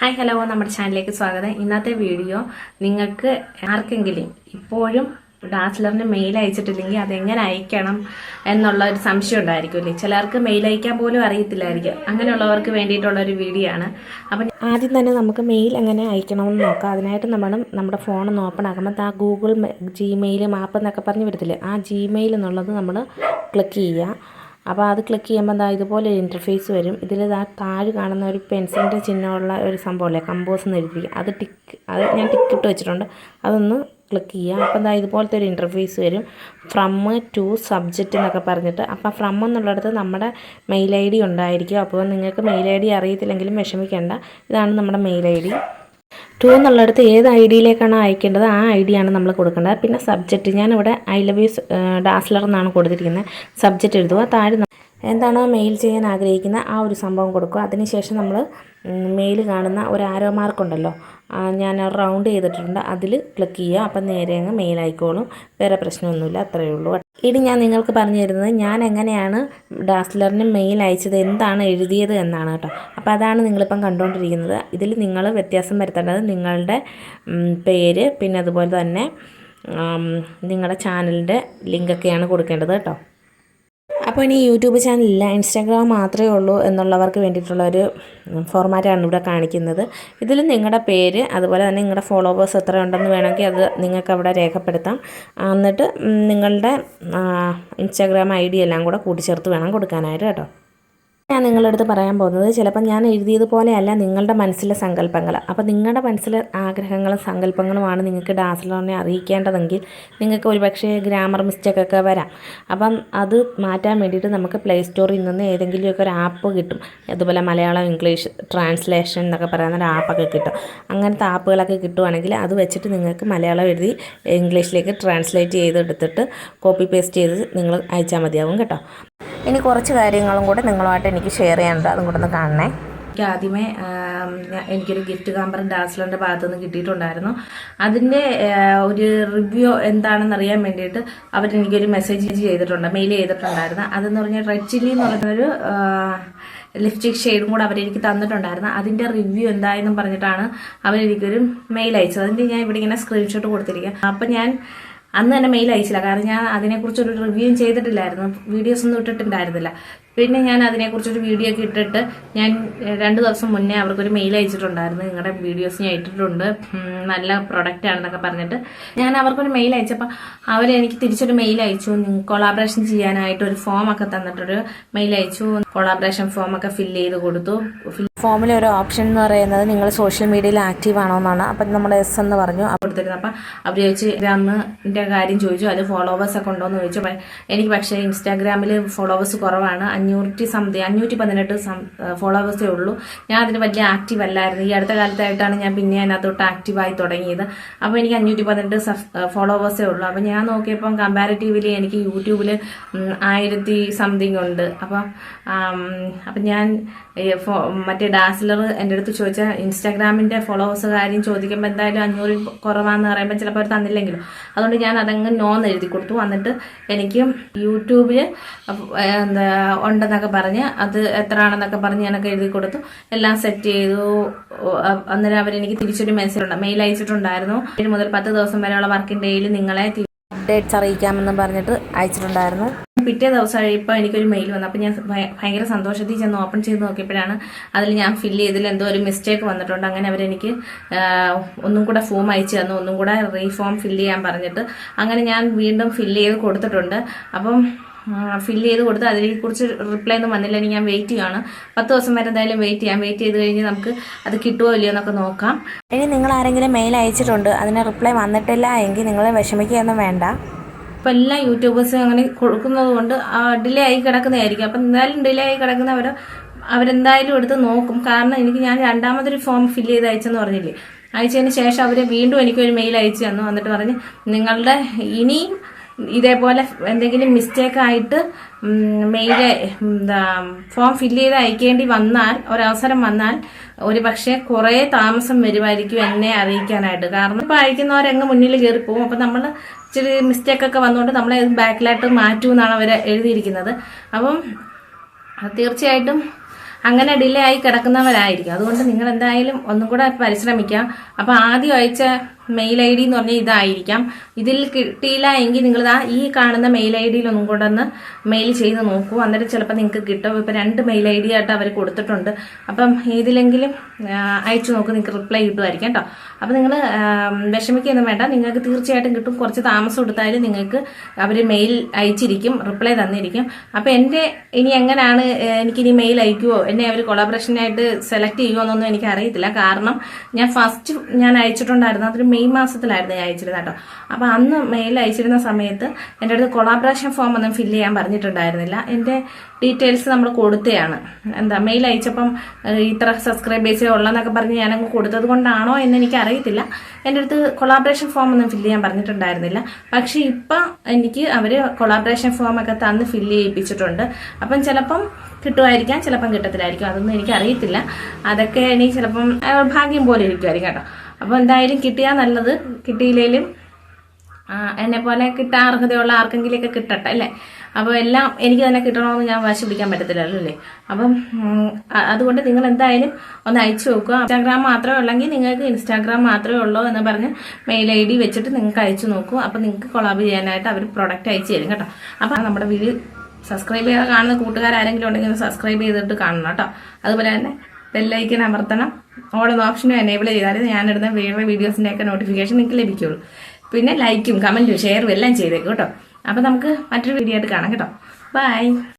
Hi hello നമ്മുടെ ചാനലിലേക്ക് സ്വാഗതം. ഇന്നത്തെ വീഡിയോ നിങ്ങൾക്ക് ആർക്കെങ്കിലും ഇപ്പോഴും ഡാസ്ലറിന് മെയിൽ അയച്ചിട്ടില്ലെങ്കിൽ അതെങ്ങനെ അയക്കണം എന്നുള്ള ഒരു സംശയം ഉണ്ടായിരിക്കുമല്ലേ ചിലർക്ക് മെയിൽ അയക്കാൻ പോലും അറിയത്തില്ലായിരിക്കും. അങ്ങനെയുള്ളവർക്ക് വേണ്ടിയിട്ടുള്ള ഒരു വീഡിയോ ആണ്. അപ്പം ആദ്യം തന്നെ നമുക്ക് മെയിൽ എങ്ങനെ അയക്കണമെന്ന് നോക്കാം. അതിനായിട്ട് നമ്മൾ നമ്മുടെ ഫോൺ ഒന്ന് ഓപ്പൺ ആക്കുമ്പോൾ ആ ഗൂഗിൾ ജിമെയിൽ മാപ്പ് എന്നൊക്കെ പറഞ്ഞ് വരത്തില്ലേ? ആ ജിമെയിൽ എന്നുള്ളത് നമ്മൾ ക്ലിക്ക് ചെയ്യുക. അപ്പോൾ അത് ക്ലിക്ക് ചെയ്യുമ്പോൾ എന്താ ഇതുപോലെ ഒരു ഇന്റർഫേസ് വരും. ഇതിൽ ഇതാ താഴെ കാണുന്ന ഒരു പെൻസിലിന്റെ ചിഹ്നമുള്ള ഒരു സംഭവമല്ലേ? കമ്പോസ് എന്ന് എഴുതിയിരിക്കും അത് ടിക്ക് അത് ഞാൻ ടിക്ക് ഇട്ട് വെച്ചിട്ടുണ്ട്. അതൊന്ന് ക്ലിക്ക് ചെയ്യുക. അപ്പോൾ എന്താ ഇതുപോലത്തെ ഒരു ഇന്റർഫേസ് വരും. ഫ്രം ടു സബ്ജക്റ്റ് എന്നൊക്കെ പറഞ്ഞിട്ട്. അപ്പോൾ ഫ്രം എന്നുള്ളിടത്ത് നമ്മുടെ മെയിൽ ഐ ഡി ഉണ്ടായിരിക്കും. അപ്പോൾ നിങ്ങൾക്ക് മെയിൽ ഐ ഡി അറിയത്തില്ലെങ്കിലും വിഷമിക്കേണ്ട. ഇതാണ് നമ്മുടെ മെയിൽ ഐ ഡി. ടു എന്നുള്ളിടത്ത് ഏത് ഐ ഡിയിലേക്കാണ് അയക്കേണ്ടത് ആ ഐ ഡിയാണ് നമ്മൾ കൊടുക്കേണ്ടത്. പിന്നെ സബ്ജക്റ്റ് ഞാനിവിടെ ഐ ലവ് യു ഡാസ്ലർ എന്നാണ് കൊടുത്തിരിക്കുന്നത്. സബ്ജക്റ്റ് എഴുതുക താഴെ എന്താണോ മെയിൽ ചെയ്യാൻ ആഗ്രഹിക്കുന്ന ആ ഒരു സംഭവം കൊടുക്കുക. അതിനുശേഷം നമ്മൾ മെയിൽ കാണുന്ന ഒരു ആരോ മാർക്ക് ഉണ്ടല്ലോ ആ, ഞാൻ റൗണ്ട് ചെയ്തിട്ടുണ്ട്. അതിൽ ക്ലിക്ക് ചെയ്യുക. അപ്പം നേരെ അങ്ങ് മെയിലായിക്കോളും വേറെ പ്രശ്നമൊന്നുമില്ല. അത്രയേ ഉള്ളൂ. ഇനി ഞാൻ നിങ്ങൾക്ക് പറഞ്ഞു തരുന്നത് ഞാൻ എങ്ങനെയാണ് ഡാസ്ലറിന് മെയിൽ അയച്ചത് എന്താണ് എഴുതിയത് എന്നാണ് കേട്ടോ. അപ്പോൾ അതാണ് നിങ്ങളിപ്പം കണ്ടുകൊണ്ടിരിക്കുന്നത്. ഇതിൽ നിങ്ങൾ വ്യത്യാസം വരുത്തേണ്ടത് നിങ്ങളുടെ പേര് പിന്നെ അതുപോലെ തന്നെ നിങ്ങളുടെ ചാനലിന്റെ ലിങ്കൊക്കെയാണ് കൊടുക്കേണ്ടത് കേട്ടോ. അപ്പോൾ ഇനി യൂട്യൂബ് ചാനലില്ല ഇൻസ്റ്റാഗ്രാം മാത്രമേ ഉള്ളൂ എന്നുള്ളവർക്ക് വേണ്ടിയിട്ടുള്ള ഒരു ഫോർമാറ്റാണ് ഇവിടെ കാണിക്കുന്നത്. ഇതിൽ നിങ്ങളുടെ പേര് അതുപോലെ തന്നെ നിങ്ങളുടെ ഫോളോവേഴ്സ് എത്ര ഉണ്ടെന്ന് വേണമെങ്കിൽ അത് നിങ്ങൾക്ക് അവിടെ രേഖപ്പെടുത്താം. എന്നിട്ട് നിങ്ങളുടെ ഇൻസ്റ്റാഗ്രാം ഐ ഡി എല്ലാം കൂടെ കൂട്ടിച്ചേർത്ത് വേണം കൊടുക്കാനായിട്ട് കേട്ടോ. ഞാൻ നിങ്ങളുടെ അടുത്ത് പറയാൻ പോകുന്നത് ചിലപ്പോൾ ഞാൻ എഴുതിയതുപോലെയല്ല നിങ്ങളുടെ മനസ്സിലെ സങ്കല്പങ്ങൾ. അപ്പോൾ നിങ്ങളുടെ മനസ്സിലെ ആഗ്രഹങ്ങളും സങ്കല്പങ്ങളുമാണ് നിങ്ങൾക്ക് ഡാസ്ലറിനെ അറിയിക്കേണ്ടതെങ്കിൽ നിങ്ങൾക്ക് ഒരുപക്ഷെ ഗ്രാമർ മിസ്റ്റേക്കൊക്കെ വരാം. അപ്പം അത് മാറ്റാൻ വേണ്ടിയിട്ട് നമുക്ക് പ്ലേ സ്റ്റോറിൽ നിന്ന് ഏതെങ്കിലുമൊക്കെ ഒരു ആപ്പ് കിട്ടും. അതുപോലെ മലയാളം ഇംഗ്ലീഷ് ട്രാൻസ്ലേഷൻ എന്നൊക്കെ പറയുന്ന ഒരു ആപ്പൊക്കെ കിട്ടും. അങ്ങനത്തെ ആപ്പുകളൊക്കെ കിട്ടുവാണെങ്കിൽ അത് വെച്ചിട്ട് നിങ്ങൾക്ക് മലയാളം എഴുതി ഇംഗ്ലീഷിലേക്ക് ട്രാൻസ്ലേറ്റ് ചെയ്തെടുത്തിട്ട് കോപ്പി പേസ്റ്റ് ചെയ്ത് നിങ്ങൾ അയച്ചാൽ മതിയാവും കേട്ടോ. ഇനി കുറച്ച് കാര്യങ്ങളും കൂടെ നിങ്ങളുമായിട്ട് എനിക്ക് ഷെയർ ചെയ്യാനുണ്ട്. അതും കൂടെ ഒന്ന് കാണണേ. എനിക്ക് ആദ്യമേ എനിക്കൊരു ഗിഫ്റ്റ് കാമ്പർ ഡാസ്ലറിന്റെ ഭാഗത്തു നിന്ന് കിട്ടിയിട്ടുണ്ടായിരുന്നു അതിന്റെ ഒരു റിവ്യൂ എന്താണെന്ന് അറിയാൻ വേണ്ടിയിട്ട് അവരെനിക്കൊരു മെസ്സേജ് ചെയ്തിട്ടുണ്ട് മെയിൽ ചെയ്തിട്ടുണ്ടായിരുന്നു. അതെന്ന് പറഞ്ഞാൽ റെഡ് ചില്ലി എന്ന് പറയുന്നൊരു ലിപ്സ്റ്റിക് ഷെയ്ഡും കൂടെ അവരെനിക്ക് തന്നിട്ടുണ്ടായിരുന്നു. അതിന്റെ റിവ്യൂ എന്തായെന്നും പറഞ്ഞിട്ടാണ് അവരെനിക്കൊരു മെയിൽ അയച്ചത്. അതിന്റെ ഞാൻ ഇവിടെ ഇങ്ങനെ സ്ക്രീൻഷോട്ട് കൊടുത്തിരിക്കുക അപ്പം ഞാൻ അന്ന് തന്നെ മെയിൽ അയച്ചില്ല. കാരണം ഞാൻ അതിനെക്കുറിച്ചൊരു റിവ്യൂ ചെയ്തിട്ടില്ലായിരുന്നു. വീഡിയോസ് ഒന്നും ഇട്ടിട്ടുണ്ടായിരുന്നില്ല. പിന്നെ ഞാൻ അതിനെക്കുറിച്ചൊരു വീഡിയോ ഒക്കെ ഇട്ടിട്ട് ഞാൻ രണ്ട് ദിവസം മുന്നേ അവർക്കൊരു മെയിൽ അയച്ചിട്ടുണ്ടായിരുന്നു. നിങ്ങളുടെ വീഡിയോസ് ഞാൻ ഇട്ടിട്ടുണ്ട്. നല്ല പ്രൊഡക്റ്റ് ആണെന്നൊക്കെ പറഞ്ഞിട്ട്. ഞാൻ അവർക്കൊരു മെയിൽ അയച്ചപ്പോൾ അവരെനിക്ക് തിരിച്ചൊരു മെയിൽ അയച്ചു. കൊളാബറേഷൻ ചെയ്യാനായിട്ട് ഒരു ഫോം ഒക്കെ തന്നിട്ടൊരു മെയിൽ അയച്ചു. കൊളാബറേഷൻ ഫോം ഒക്കെ ഫില്ല് ചെയ്ത് കൊടുത്തു. ഫോമിലെ ഒരു ഓപ്ഷൻ എന്ന് പറയുന്നത് നിങ്ങൾ സോഷ്യൽ മീഡിയയിൽ ആക്റ്റീവ് ആണോ എന്നാണ് അപ്പം നമ്മൾ എസ് എന്ന് പറഞ്ഞു. കൊടുത്തിരുന്നു അപ്പം അവർ ചോദിച്ചു ഇൻസ്റ്റാഗ്രാമിന്റെ കാര്യം ചോദിച്ചു. അത് ഫോളോവേഴ്സ് ഒക്കെ ഉണ്ടോ എന്ന് ചോദിച്ചു. അപ്പം എനിക്ക് പക്ഷേ ഇൻസ്റ്റാഗ്രാമിൽ ഫോളോവേഴ്സ് കുറവാണ്. അഞ്ഞൂറ്റി സംതിങ് അഞ്ഞൂറ്റി പതിനെട്ട് ഫോളോവേഴ്സേ ഉള്ളൂ. ഞാൻ അതിന് വലിയ ആക്റ്റീവ് അല്ലായിരുന്നു. ഈ അടുത്ത കാലത്തായിട്ടാണ് ഞാൻ പിന്നെ അതിനകത്തോട്ട് ആക്റ്റീവായി തുടങ്ങിയത്. അപ്പോൾ എനിക്ക് അഞ്ഞൂറ്റി പതിനെട്ട് ഫോളോവേഴ്സേ ഉള്ളൂ. അപ്പോൾ ഞാൻ നോക്കിയപ്പം കമ്പാരിറ്റീവ്ലി എനിക്ക് യൂട്യൂബിൽ ആയിരത്തി സംതിങ് ഉണ്ട്. അപ്പം അപ്പം ഞാൻ മറ്റേ ഡാസ്ലർ എന്റെ അടുത്ത് ചോദിച്ച ഇൻസ്റ്റാഗ്രാമിന്റെ ഫോളോവേഴ്സ് കാര്യം ചോദിക്കുമ്പോൾ എന്തായാലും അഞ്ഞൂറ് കുറവാന്ന് പറയുമ്പോൾ ചിലപ്പോൾ അവർ തന്നില്ലെങ്കിലും. അതുകൊണ്ട് ഞാൻ അതങ്ങ് നോന്ന് എഴുതി കൊടുത്തു. എന്നിട്ട് എനിക്ക് യൂട്യൂബിൽ എന്താ ഉണ്ടെന്നൊക്കെ പറഞ്ഞ് അത് എത്ര ആണെന്നൊക്കെ പറഞ്ഞ് ഞാനൊക്കെ എഴുതി കൊടുത്തു. എല്ലാം സെറ്റ് ചെയ്തു. അന്നേരം അവരെനിക്ക് തിരിച്ചൊരു മെസ്സേജ് മെയിൽ അയച്ചിട്ടുണ്ടായിരുന്നു. ഏഴ് മുതൽ പത്ത് ദിവസം വരെയുള്ള വർക്കിംഗ് ഡേയിൽ നിങ്ങളെ അപ്ഡേറ്റ്സ് അറിയിക്കാമെന്ന് പറഞ്ഞിട്ട് അയച്ചിട്ടുണ്ടായിരുന്നു. പിറ്റേ ദിവസം ഇപ്പോൾ എനിക്കൊരു മെയിൽ വന്നു. അപ്പോൾ ഞാൻ ഭയങ്കര സന്തോഷത്തിൽ ചെന്ന് ഓപ്പൺ ചെയ്ത് നോക്കിയപ്പോഴാണ് അതിൽ ഞാൻ ഫില്ല് ചെയ്തതിൽ എന്തോ ഒരു മിസ്റ്റേക്ക് വന്നിട്ടുണ്ട്. അങ്ങനെ അവരെനിക്ക് ഒന്നും കൂടെ ഫോം അയച്ചു തന്നു. ഒന്നും കൂടെ റീഫോം ഫില്ല് ചെയ്യാൻ പറഞ്ഞിട്ട് അങ്ങനെ ഞാൻ വീണ്ടും ഫില്ല് ചെയ്ത് കൊടുത്തിട്ടുണ്ട്. അപ്പം ഫില്ല് ചെയ്ത് കൊടുത്ത് അതിനെക്കുറിച്ച് റിപ്ലൈ ഒന്നും വന്നില്ല. ഇനി ഞാൻ വെയിറ്റ് ചെയ്യുകയാണ് പത്ത് ദിവസം വരെ എന്തായാലും വെയിറ്റ് ചെയ്യാം. വെയിറ്റ് ചെയ്ത് കഴിഞ്ഞ് നമുക്ക് അത് കിട്ടുമോ ഇല്ലയോ എന്നൊക്കെ നോക്കാം. ഇനി നിങ്ങൾ ആരെങ്കിലും മെയിൽ അയച്ചിട്ടുണ്ട്. അതിന് റിപ്ലൈ വന്നിട്ടില്ല എങ്കിൽ നിങ്ങൾ വിഷമിക്കുകയൊന്നും വേണ്ട. ഇപ്പം എല്ലാ യൂട്യൂബേഴ്സും അങ്ങനെ കൊടുക്കുന്നത് കൊണ്ട് ഡിലേ ആയി കിടക്കുന്നതായിരിക്കും. അപ്പം എന്തായാലും ഡിലേ ആയി കിടക്കുന്ന കിടക്കുന്നവർ അവരെന്തായാലും എടുത്ത് നോക്കും. കാരണം എനിക്ക് ഞാൻ രണ്ടാമതൊരു ഫോം ഫില്ല് ചെയ്ത് അയച്ചെന്ന് പറഞ്ഞില്ലേ? അയച്ചതിന് ശേഷം അവർ വീണ്ടും എനിക്കൊരു മെയിൽ അയച്ചു തന്നു. എന്നിട്ട് പറഞ്ഞ് നിങ്ങളുടെ ഇനിയും ഇതേപോലെ എന്തെങ്കിലും മിസ്റ്റേക്ക് ആയിട്ട് മെയിൽ എന്താ ഫോം ഫില്ല് ചെയ്ത് അയക്കേണ്ടി വന്നാൽ ഒരവസരം വന്നാൽ ഒരു പക്ഷേ കുറേ താമസം വരുമായിരിക്കും എന്നെ അറിയിക്കാനായിട്ട്. കാരണം ഇപ്പം അയക്കുന്നവരങ്ങ് മുന്നിൽ കയറി പോകും അപ്പം നമ്മൾ ഇച്ചിരി മിസ്റ്റേക്ക് ഒക്കെ വന്നുകൊണ്ട് നമ്മളെ ബാക്കിലായിട്ട് മാറ്റുമെന്നാണ് അവർ എഴുതിയിരിക്കുന്നത്. അപ്പം തീർച്ചയായിട്ടും അങ്ങനെ ഡിലേ ആയി കിടക്കുന്നവരായിരിക്കും. അതുകൊണ്ട് നിങ്ങൾ എന്തായാലും ഒന്നും കൂടെ പരിശ്രമിക്കാം. അപ്പൊ ആദ്യം അയച്ച മെയിൽ ഐ ഡി എന്ന് പറഞ്ഞാൽ ഇതായിരിക്കാം. ഇതിൽ കിട്ടിയില്ല എങ്കിൽ നിങ്ങൾ ഇതാ ഈ കാണുന്ന മെയിൽ ഐ ഡിയിൽ ഒന്നും കൂടെ ഒന്ന് മെയിൽ ചെയ്ത് നോക്കൂ. അന്നേരം ചിലപ്പോൾ നിങ്ങൾക്ക് കിട്ടും. ഇപ്പം രണ്ട് മെയിൽ ഐ ഡി ആയിട്ട് അവർ കൊടുത്തിട്ടുണ്ട്. അപ്പം ഏതിലെങ്കിലും അയച്ചു നോക്ക്. നിങ്ങൾക്ക് റിപ്ലൈ കിട്ടുമായിരിക്കും കേട്ടോ. അപ്പം നിങ്ങൾ വിഷമിക്കൊന്നും വേണ്ട. നിങ്ങൾക്ക് തീർച്ചയായിട്ടും കിട്ടും. കുറച്ച് താമസം എടുത്താലും നിങ്ങൾക്ക് അവർ മെയിൽ അയച്ചിരിക്കും. റിപ്ലൈ തന്നിരിക്കും. അപ്പം എന്റെ ഇനി എങ്ങനെയാണ് എനിക്കിനി മെയിൽ അയക്കുമോ എന്നെ അവർ കൊളാബറേഷനായിട്ട് സെലക്ട് ചെയ്യുമെന്നൊന്നും എനിക്ക് അറിയത്തില്ല കാരണം ഞാൻ ഫസ്റ്റ് ഞാൻ അയച്ചിട്ടുണ്ടായിരുന്നു. അതൊരു മെയ് മാസത്തിലായിരുന്നു ഞാൻ അയച്ചിരുന്നത് കേട്ടോ. അപ്പം അന്ന് മെയിൽ അയച്ചിരുന്ന സമയത്ത് എന്റെ അടുത്ത് കൊളാബറേഷൻ ഫോം ഒന്നും ഫില്ല് ചെയ്യാൻ പറഞ്ഞിട്ടുണ്ടായിരുന്നില്ല. എന്റെ ഡീറ്റെയിൽസ് നമ്മൾ കൊടുത്തതാണ് എന്താ മെയിൽ അയച്ചപ്പം ഇത്ര സബ്സ്ക്രൈബേഴ്സേ ഉള്ളെന്നൊക്കെ പറഞ്ഞ് ഞാനങ്ങ് കൊടുത്തത് കൊണ്ടാണോ എന്ന് എനിക്ക് അറിയത്തില്ല എന്റെ അടുത്ത് കൊളാബറേഷൻ ഫോം ഒന്നും ഫില്ല് ചെയ്യാൻ പറഞ്ഞിട്ടുണ്ടായിരുന്നില്ല. പക്ഷേ ഇപ്പം എനിക്ക് അവർ കൊളാബറേഷൻ ഫോം ഒക്കെ തന്ന് ഫില്ല് ചെയ്യിപ്പിച്ചിട്ടുണ്ട്. അപ്പം ചിലപ്പം കിട്ടുമായിരിക്കാം ചിലപ്പം കിട്ടത്തില്ലായിരിക്കും. അതൊന്നും എനിക്ക് അറിയത്തില്ല അതൊക്കെ എനിക്ക് ചിലപ്പം ഭാഗ്യം പോലെ ഇരിക്കുമായിരിക്കും കേട്ടോ. അപ്പോൾ എന്തായാലും കിട്ടിയാൽ നല്ലത്. കിട്ടിയില്ലേലും ആ, എന്നെ പോലെ കിട്ടാൻ അർഹതയുള്ള ആർക്കെങ്കിലുമൊക്കെ കിട്ടട്ടെ അല്ലേ? അപ്പോൾ എല്ലാം എനിക്ക് തന്നെ കിട്ടണമെന്ന് ഞാൻ വാശി പിടിക്കാൻ പറ്റത്തില്ലല്ലോ അല്ലേ? അപ്പം അതുകൊണ്ട് നിങ്ങൾ എന്തായാലും ഒന്ന് അയച്ചു നോക്കുക ഇൻസ്റ്റാഗ്രാം മാത്രമേ ഉള്ളെങ്കിൽ നിങ്ങൾക്ക് ഇൻസ്റ്റാഗ്രാം മാത്രമേ ഉള്ളൂ എന്ന് പറഞ്ഞ് മെയിൽ ഐ ഡി വെച്ചിട്ട് നിങ്ങൾക്ക് അയച്ചു നോക്കൂ. അപ്പോൾ നിങ്ങൾക്ക് കൊളാബ് ചെയ്യാനായിട്ട് അവർ പ്രൊഡക്റ്റ് അയച്ചു തരും കേട്ടോ. അപ്പോൾ നമ്മുടെ വീഡിയോ സബ്സ്ക്രൈബ് ചെയ്യാതെ കാണുന്ന കൂട്ടുകാരെങ്കിലും ഉണ്ടെങ്കിൽ ഒന്ന് സബ്സ്ക്രൈബ് ചെയ്തിട്ട് കാണണം കേട്ടോ. അതുപോലെ തന്നെ ബെല്ലൈക്കൻ അമർത്തണം. ഓൾ ഓപ്ഷനും എനേബിൾ ചെയ്താൽ ഞാനിടുന്ന വേറെ വീഡിയോസിന്റെയൊക്കെ നോട്ടിഫിക്കേഷൻ നിങ്ങൾക്ക് ലഭിക്കുള്ളൂ. പിന്നെ ലൈക്കും കമന്റും ഷെയറും എല്ലാം ചെയ്തേക്കും കേട്ടോ. അപ്പോൾ നമുക്ക് മറ്റൊരു വീഡിയോ ആയിട്ട് കാണാം കേട്ടോ. ബൈ